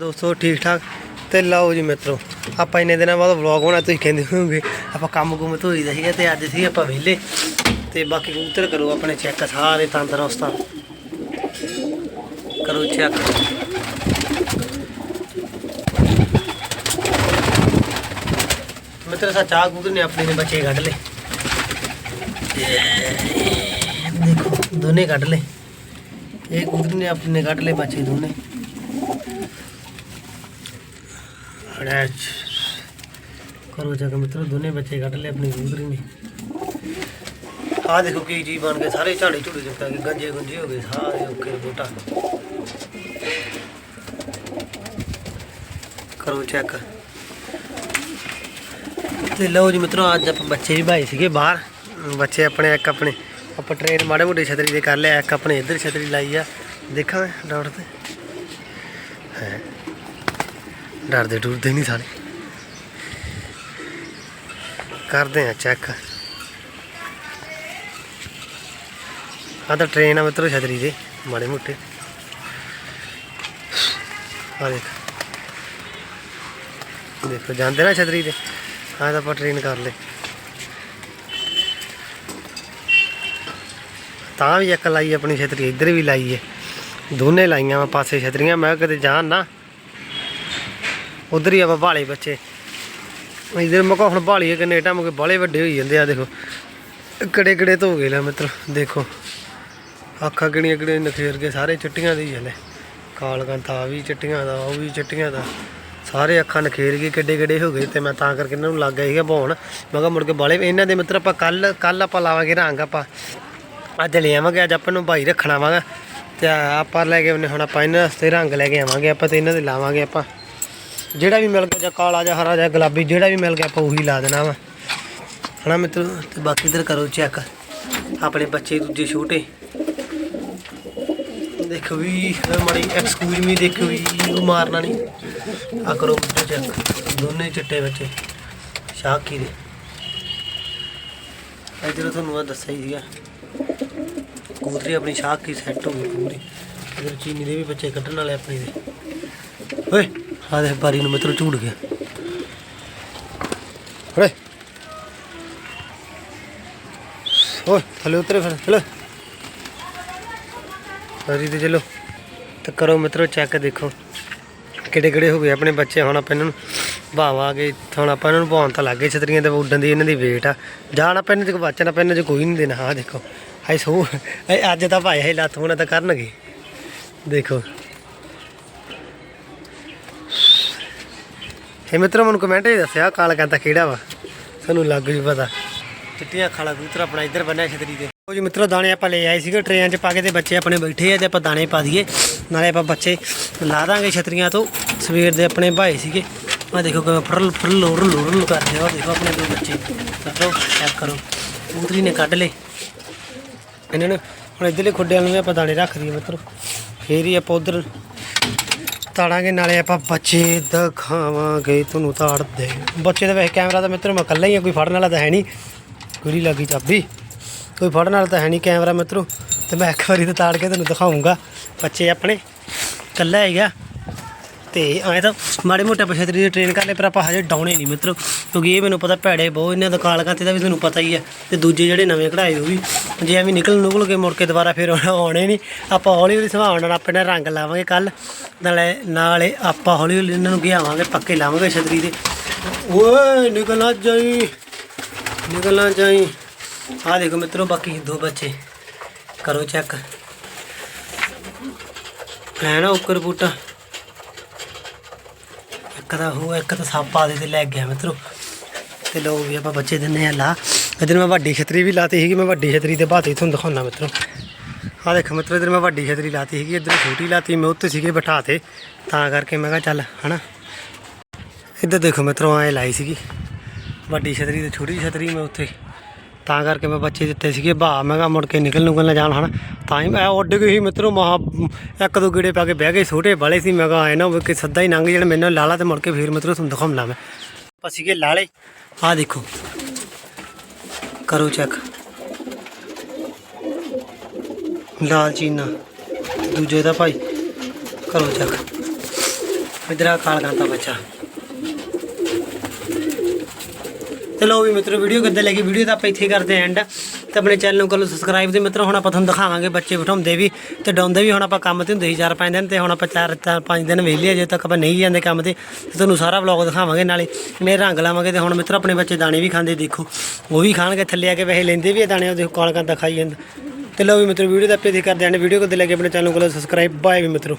ਦੋਸਤੋ ਠੀਕ ਠਾਕ ਤੇ ਲਓ ਜੀ ਮਿੱਤਰੋ, ਆਪਾਂ ਇੰਨੇ ਦਿਨਾਂ ਬਾਅਦ ਵਲੌਗ ਹੋਣਾ ਤੁਸੀਂ ਕਹਿੰਦੇ ਹੋਵੋਗੇ, ਆਪਾਂ ਕੰਮ ਕੁਮ ਧੋਈਦਾ ਸੀਗਾ ਤੇ ਅੱਜ ਸੀ ਆਪਾਂ ਵਿਹਲੇ। ਤੇ ਬਾਕੀ ਕਬੂਤਰ ਕਰੋ, ਆਪਣੇ ਚੈੱਕ ਸਾਰੇ ਤੰਦਰੁਸਤ ਆ। ਕਰੋ ਚੈੱਕ ਮਿੱਤਰ ਸਾ ਚਾਹ ਕਬੂਤਰ ਨੇ ਆਪਣੇ ਨੇ ਬੱਚੇ ਕੱਢ ਲਏ। ਦੇਖੋ, ਦੋਨੇ ਕੱਢ ਲਏ। ਇਹ ਕਬੂਤਰ ਨੇ ਆਪਣੇ ਨੇ ਕੱਢ ਲਏ ਬੱਚੇ ਦੋਨੇ। ਅੜੈਚ ਕਰੋ ਜਗ ਮਿੱਤਰੋ, ਦੋਨੇ ਬੱਚੇ ਕੱਢ ਲਏ ਆਪਣੀ ਕਬੂਤਰੀ ਨੇ। ਆਹ ਦੇਖੋ ਕੀ ਚੀਜ਼ ਬਣ ਗਏ, ਸਾਰੇ ਝਾੜੇ ਝੂੜੇ ਦਿੱਤਾ ਪੈ ਗੰਜੇ ਗੁੰਜੇ ਹੋ ਗਏ, ਸਾਰੇ ਓਕੇ ਬੋਟਾ। ਕਰੋ ਚੈੱਕ। ਤੇ ਲਓ ਜੀ ਮਿੱਤਰੋ, ਅੱਜ ਆਪਾਂ ਬੱਚੇ ਵੀ ਭਾਈ ਸੀਗੇ ਬਾਹਰ। ਬੱਚੇ ਆਪਣੇ, ਇੱਕ ਆਪਣੇ, ਆਪਾਂ ਟ੍ਰੇਨ ਮਾੜੇ ਮੋਟੇ ਛਤਰੀ ਦੇ ਕਰ ਲਿਆ, ਇੱਕ ਆਪਣੇ ਇੱਧਰ ਛਤਰੀ ਲਾਈ ਆ। ਦੇਖਾਂ ਡਾਟ ਤੇ। ਹੈ। ਡਰਦੇ ਡਰਦੇ ਨਹੀਂ ਸਾਰੇ। ਕਰਦੇ ਆ ਚੈੱਕ ਆ ਤਾਂ ਟ੍ਰੇਨ ਆ ਮਿੱਤਰੋ ਛਤਰੀ ਦੇ, ਮਾੜੇ ਮੁੱਟੇ। ਆ ਦੇਖ। ਦੇਖੋ, ਜਾਂਦੇ ਨਾ ਛਤਰੀ ਤੇ ਆ ਤਾਂ ਆਪਾਂ ਟ੍ਰੇਨ ਕਰ ਲਏ। ਤਾਂ ਵੀ ਇੱਕ ਲਾਈ ਆਪਣੀ ਛਤਰੀ, ਇੱਧਰ ਵੀ ਲਾਈ ਏ। ਦੋਨੇ ਲਾਈਆਂ ਵਾ, ਪਾਸੇ ਛਤਰੀਆਂ, ਮੈਂ ਕਿਹਾ ਜਾਣ ਨਾ। ਉਧਰ ਹੀ ਆਪਾਂ ਭਾਲੇ ਬੱਚੇ। ਇਧਰ ਮੈਂ ਕਿਹਾ ਹੁਣ ਭਾਲੀਏ ਕਿੰਨੇ ਟਾਈਮ ਕੇ ਬਾਲੇ ਵੱਡੇ ਹੋਈ ਜਾਂਦੇ ਆ ਦੇਖੋ। ਕਿਹੜੇ ਕਿਹੜੇ ਧੋ ਗਏ ਲੈ ਮਿੱਤਰ, ਦੇਖੋ। ਅੱਖਾਂ ਕਿਹੜੀਆਂ ਕਿਹੜੀਆਂ ਨਖੇਰ ਕੇ ਸਾਰੇ ਚਿੱਟੀਆਂ ਦੇ ਹੀ ਹਲੇ ਕਾਲ ਕੰਤਾ ਵੀ ਚਿੱਟੀਆਂ ਦਾ, ਉਹ ਵੀ ਚਿੱਟੀਆਂ ਦਾ। ਸਾਰੇ ਅੱਖਾਂ ਨਖੇਰ ਗਏ ਕਿੱਡੇ ਕਿੱਡੇ ਹੋ ਗਏ ਤੇ ਮੈਂ ਤਾਂ ਕਰਕੇ ਇਹਨਾਂ ਨੂੰ ਲੱਗ ਗਿਆ ਸੀਗਾ ਭਾਉਣ ਮੈਂ ਕਿਹਾ ਮੁੜ ਕੇ ਬਾਲੇ, ਇਹਨਾਂ ਦੇ ਮਿੱਤਰ ਆਪਾਂ ਕੱਲ ਕੱਲ ਆਪਾਂ ਲਾਵਾਂਗੇ ਰੰਗ ਆਪਾਂ। ਅੱਜ ਲੈ ਆਵਾਂਗੇ, ਅੱਜ ਆਪਾਂ ਨੂੰ ਭਾਈ ਰੱਖਣਾ ਵਾਂਗਾ। ਤੇ ਆਪਾਂ ਲੈ ਕੇ ਆਉਨੇ ਹੁਣ ਆਪਾਂ ਇਹਨਾਂ ਵਾਸਤੇ ਰੰਗ ਲੈ ਕੇ ਆਵਾਂਗੇ, ਆਪਾਂ ਤੇ ਇਹਨਾਂ ਦੇ ਲਾਵਾਂਗੇ ਆਪਾਂ। ਜਿਹੜਾ ਵੀ ਮਿਲ ਗਿਆ, ਜਾਂ ਕਾਲਾ ਜਾਂ ਹਰਾ ਜਾਂ ਗੁਲਾਬੀ, ਜਿਹੜਾ ਵੀ ਮਿਲ ਗਿਆ, ਆਪਾਂ ਉਹੀ ਲਾ ਦੇਣਾ ਵਾ। ਹਣਾ ਮਿੱਤਰੋ? ਤੇ ਬਾਕੀ ਇਧਰ ਕਰੋ ਚੈੱਕ ਆਪਣੇ ਬੱਚੇ ਦੂਜੇ ਛੋਟੇ। ਦੇਖੋ ਵੀ ਮੜੀ ਐਕਸਕਿਊਜ਼ ਮੀ ਦੇਖੋ ਵੀ ਉਹ ਮਾਰਨਾ ਨਹੀਂ। ਆ ਕਰੋ ਮਿੱਤਰੋ ਚੈੱਕ ਦੋਨੇ ਚਿੱਟੇ ਬੱਚੇ। ਸ਼ਾਕੀ ਦੇ ਇਧਰ ਤੁਹਾਨੂੰ ਮੈਂ ਦੱਸਿਆ ਹੀ ਸੀਗਾ। ਕਬੂਤਰੀ ਆਪਣੀ ਸ਼ਾਖ ਕੀ ਸੈੱਟ ਹੋ ਗਈ ਪੂਰੀ। ਇਧਰ ਚੀਨੀ ਦੇ ਵੀ ਬੱਚੇ ਕੱਢਣ ਵਾਲੇ ਆਪਣੀ ਦੇ। ਓਏ! ਆ ਦੇ ਬਾਰੀ ਨੂੰ ਮਿੱਤਰੋ ਝੂੜ ਗਿਆ। ਓਏ ਓਏ, ਥੱਲੇ ਉਤਰੇ ਫਿਰ, ਚਲੋ। ਬਾਰੀ ਤੇ ਚਲੋ। ਤੇ ਕਰੋ ਮਿੱਤਰੋ ਚੈੱਕ ਦੇਖੋ। ਕਿਹੜੇ ਕਿਹੜੇ ਹੋ ਗਏ ਆਪਣੇ ਬੱਚੇ ਹੁਣ ਆਪਾਂ ਇਹਨਾਂ ਨੂੰ ਭਾਵਾਂਗੇ ਹੁਣ ਆਪਾਂ ਇਹਨਾਂ ਨੂੰ ਭਾਉਣ ਤਾਂ ਲੱਗੇ ਛਤਰੀਆਂ ਤੇ ਉੱਡਣ ਦੀ, ਇਹਨਾਂ ਦੀ ਵੇਟ ਆ। ਜਾਣ ਆਪਾਂ ਇਹਨਾਂ ਚ ਬਚਣ ਆਪਾਂ ਇਹਨਾਂ ਚ ਕੋਈ ਨਹੀਂ ਦੇਣਾ। ਆਹ ਦੇਖੋ। ਹਾਈ ਸੋ ਅੱਜ ਤਾਂ ਭਾਈ ਹੈ ਲੱਤ ਹੋਣਾ ਤਾਂ ਕਰਨਗੇ। ਦੇਖੋ। ਇਹ ਮਿੱਤਰੋ ਮੈਨੂੰ ਕਮੈਂਟ 'ਚ ਦੱਸਿਆ, ਕਾਲ ਕਹਿੰਦਾ ਕਿਹੜਾ ਵਾ। ਸਾਨੂੰ ਲੱਗ ਜੂ ਪਤਾ। ਚਿੱਟੀਆਂ ਖਾਲਾ ਕਬੂਤਰ ਆਪਣਾ ਇੱਧਰ ਬੰਨਿਆ ਛਤਰੀ ਤੇ। ਉਹ ਜੀ ਮਿੱਤਰੋ, ਦਾਣੇ ਆਪਾਂ ਲੈ ਆਏ ਸੀਗੇ ਟ੍ਰੇਨ 'ਚ ਪਾ ਕੇ ਤੇ ਬੱਚੇ ਆਪਣੇ ਬੈਠੇ ਆ ਤੇ ਆਪਾਂ ਦਾਣੇ ਪਾ ਦਈਏ। ਨਾਲੇ ਆਪਾਂ ਬੱਚੇ ਲਾ ਦਾਂਗੇ ਛਤਰੀਆਂ ਤੋਂ। ਸਵੇਰ ਦੇ ਆਪਣੇ ਭਾਈ ਸੀਗੇ। ਆ ਦੇਖੋ ਕਿਵੇਂ ਫਰਲ ਫਰਲ ਲੋਰ ਲੋਰ ਕਰਦੇ ਆ। ਦੇਖੋ ਆਪਣੇ ਦੋ ਬੱਚੇ। ਮਿੱਤਰੋ ਚੈੱਕ ਕਰੋ। ਕਬੂਤਰੀ ਨੇ ਕੱਢ ਲਏ। ਇਹਨਾਂ ਨੂੰ ਹੁਣ ਇੱਧਰਲੇ ਖੁੱਡਿਆਂ ਨੂੰ ਵੀ ਆਪਾਂ ਦਾਣੇ ਰੱਖ ਦਈਏ ਮਿੱਤਰੋ। ਫੇਰ ਹੀ ਆਪਾਂ ਉਧਰ ਤਾੜਾਂਗੇ, ਨਾਲੇ ਆਪਾਂ ਬੱਚੇ ਦਿਖਾਵਾਂਗੇ, ਤੁਹਾਨੂੰ ਤਾੜਦੇ ਬੱਚੇ ਦਾ ਵੈਸੇ ਕੈਮਰਾ ਤਾਂ ਮਿੱਤਰੋ ਮੈਂ ਇਕੱਲਾ ਹੀ ਆ, ਕੋਈ ਫੜਨ ਵਾਲਾ ਤਾਂ ਹੈ ਨਹੀਂ। ਗੁਰੀ ਲੱਗੀ ਚਾਬੀ। ਕੋਈ ਫੜਨ ਵਾਲਾ ਤਾਂ ਹੈ ਨਹੀਂ ਕੈਮਰਾ ਮਿੱਤਰੋ। ਤੇ ਮੈਂ ਇੱਕ ਵਾਰੀ ਤਾਂ ਤਾੜ ਕੇ ਤੁਹਾਨੂੰ ਦਿਖਾਉਂਗਾ। ਬੱਚੇ ਆਪਣੇ ਇਕੱਲਾ ਹੈਗਾ। ਤੇ ਐਂ ਤਾਂ ਮਾੜੇ ਮੋਟੇ ਪਛਤਰੀ ਦੇ ਟ੍ਰੇਨ ਕਰ ਲਏ, ਪਰ ਆਪਾਂ ਹਜੇ ਡਾਉਣੇ ਨਹੀਂ ਮਿੱਤਰੋ, ਕਿਉਂਕਿ ਇਹ ਮੈਨੂੰ ਪਤਾ ਭੈੜੇ ਬਹੁਤ, ਇਹਨਾਂ ਦਾ ਕਾਲਕਾਂ ਤੇ ਦਾ ਵੀ ਤੁਹਾਨੂੰ ਪਤਾ ਹੀ ਹੈ ਤੇ ਦੂਜੇ ਜਿਹੜੇ ਨਵੇਂ ਕਢਾਏ ਉਹ ਵੀ। ਜੇ ਐਵੇਂ ਨਿਕਲ ਨੁਕਲ ਕੇ ਮੁੜ ਕੇ ਦੁਬਾਰਾ ਫਿਰ ਆਉਣੇ ਨਹੀਂ, ਆਪਾਂ ਹੌਲੀ ਹੌਲੀ ਸੰਭਾਵਨਾ ਨਾਲ ਆਪਣੇ ਰੰਗ ਲਾਵਾਂਗੇ ਕੱਲ, ਨਾਲੇ ਨਾਲੇ ਆਪਾਂ ਹੌਲੀ ਹੌਲੀ ਇਹਨਾਂ ਨੂੰ ਗਿਆਵਾਂਗੇ ਪੱਕੇ ਲਾਵਾਂਗੇ ਛਤਰੀ ਦੇ। ਓਏ ਨਿਕਲਣਾ ਜਾਈ ਨਿਕਲਣਾ ਜਾਈ ਆ ਦੇਖੋ ਮਿੱਤਰੋ, ਬਾਕੀ ਦੋ ਬੱਚੇ, ਕਰੋ ਚੈੱਕ ਹੈ ਨਾ ਉੱਕਰ ਬੂਟਾ। ਇੱਕ ਤਾਂ ਉਹ, ਇੱਕ ਤਾਂ ਸੱਪ ਆ ਦੇ ਤੇ ਲੈ ਗਿਆ ਮਿੱਤਰੋ। ਤੇ ਲੋ ਵੀ ਆਪਾਂ ਬੱਚੇ ਦਿੰਨੇ ਆ ਲਾ। ਇਧਰ ਮੈਂ ਵੱਡੀ ਛਤਰੀ ਵੀ ਲਾਤੀ ਸੀਗੀ, ਮੈਂ ਵੱਡੀ ਛਤਰੀ ਦੇ ਬਾਤੇ ਤੁਹਾਨੂੰ ਦਿਖਾਉਣਾ ਮਿੱਤਰੋ। ਆ ਦੇਖ ਮਿੱਤਰੋ, ਇਧਰ ਮੈਂ ਵੱਡੀ ਛਤਰੀ ਲਾਤੀ ਸੀਗੀ, ਇਧਰ ਛੋਟੀ ਲਾਤੀ, ਮੈਂ ਉੱਤੇ ਸੀਗੇ ਬਿਠਾ ਤੇ। ਤਾਂ ਕਰਕੇ ਮੈਂ ਕਿਹਾ ਚੱਲ, ਹਨਾ। ਇੱਧਰ ਦੇਖੋ ਮਿੱਤਰੋ ਐ ਲਾਈ ਸੀਗੀ। ਵੱਡੀ ਛਤਰੀ ਤੇ ਛੋਟੀ ਛਤਰੀ ਮੈਂ ਉੱਥੇ। ਤਾਂ ਕਰਕੇ ਮੈਂ ਬੱਚੇ ਦਿੱਤੇ ਸੀਗੇ, ਭਾ, ਮੈਂ ਕਿਹਾ ਮੁੜ ਕੇ ਨਿਕਲ ਨਿਕਲ ਨਾ ਜਾਣ ਹਨਾ। ਤਾਂ ਹੀ ਮੈਂ ਉੱਡ ਗਈ ਸੀ ਮਿੱਤਰੋ, ਮਹਾ ਇੱਕ ਦੋ ਗੇੜੇ ਪਾ ਕੇ ਬਹਿ ਗਏ, ਛੋਟੇ ਵਾਲੇ ਸੀ, ਮੈਂ ਕਿਹਾ ਐ ਨਾ ਹੋਵੇ ਕਿ ਸੱਦਾ ਹੀ ਲੰਘ ਜਾਣ, ਮੈਨੂੰ ਲਾਲਾ ਤੇ ਮੁੜ ਕੇ ਫੇਰ ਮਿੱਤਰੋ ਤੁਹਾਨੂੰ ਦਿਖਾਉਣਾ ਮੈਂ। ਆਪਾਂ ਸੀਗੇ ਲਾਲੇ, ਆਹ ਦੇਖੋ। ਕਰੋ ਚੈੱਕ ਲਾਲ ਚੀਨਾ ਦੂਜੇ ਦਾ ਭਾਈ। ਕਰੋ ਚੈੱਕ ਇਧਰ ਆ ਕਾਲ ਕਾਂਤਾ ਬੱਚਾ। ਤੇ ਲੋ ਵੀ ਮਿੱਤਰੋ ਵੀਡੀਓ ਕਿੱਦਾਂ ਲੱਗੀ? ਵੀਡੀਓ ਤਾਂ ਆਪਾਂ ਇੱਥੇ ਕਰਦੇ ਐਂਡ ਤੇ ਆਪਣੇ ਚੈਨਲ ਨੂੰ ਕਰੋ ਸਬਸਕ੍ਰਾਈਬ ਤੇ ਮਿੱਤਰੋ, ਹੁਣ ਆਪਾਂ ਤੁਹਾਨੂੰ ਦਿਖਾਵਾਂਗੇ ਬੱਚੇ ਬਿਠਾਉਂਦੇ ਵੀ ਤੇ ਡਾਉਂਦੇ ਵੀ, ਹੁਣ ਆਪਾਂ ਕੰਮ ਤੇ ਹੁੰਦੇ ਸੀ ਚਾਰ ਪੰਜ ਦਿਨ ਤੇ, ਹੁਣ ਆਪਾਂ ਚਾਰ ਚਾਰ ਪੰਜ ਦਿਨ ਵਿਹਲੇ ਅਜੇ ਤੱਕ ਆਪਾਂ ਨਹੀਂ ਜਾਂਦੇ ਕੰਮ ਤੇ। ਤੁਹਾਨੂੰ ਸਾਰਾ ਵਲੌਗ ਦਿਖਾਵਾਂਗੇ ਨਾਲੇ ਨੇ ਰੰਗ ਲਾਵਾਂਗੇ ਤੇ ਹੁਣ ਮਿੱਤਰ, ਆਪਣੇ ਬੱਚੇ ਦਾਣੇ ਵੀ ਖਾਂਦੇ ਦੇਖੋ। ਉਹ ਵੀ ਖਾਣਗੇ, ਥੱਲੇ ਆ ਕੇ ਵੈਸੇ ਲੈਂਦੇ ਵੀ ਆ ਦਾਣੇ ਉਹਦੇ ਕਾਲ ਕਰਦਾ ਖਾਈ ਜਾਂਦਾ। ਤੇ ਲੋ ਵੀ ਮਿੱਤਰੋ ਵੀਡੀਓ ਦਾ ਆਪਾਂ ਇੱਥੇ ਕਰਦੇ ਐਂਡ ਵੀਡੀਓ ਕਿੱਦਾਂ ਲੱਗੀ, ਆਪਣੇ ਚੈਨਲ ਨੂੰ ਕਰੋ ਸਬਸਕ੍ਰਾਈਬ ਬਾਏ ਵੀ ਮਿੱਤਰੋ।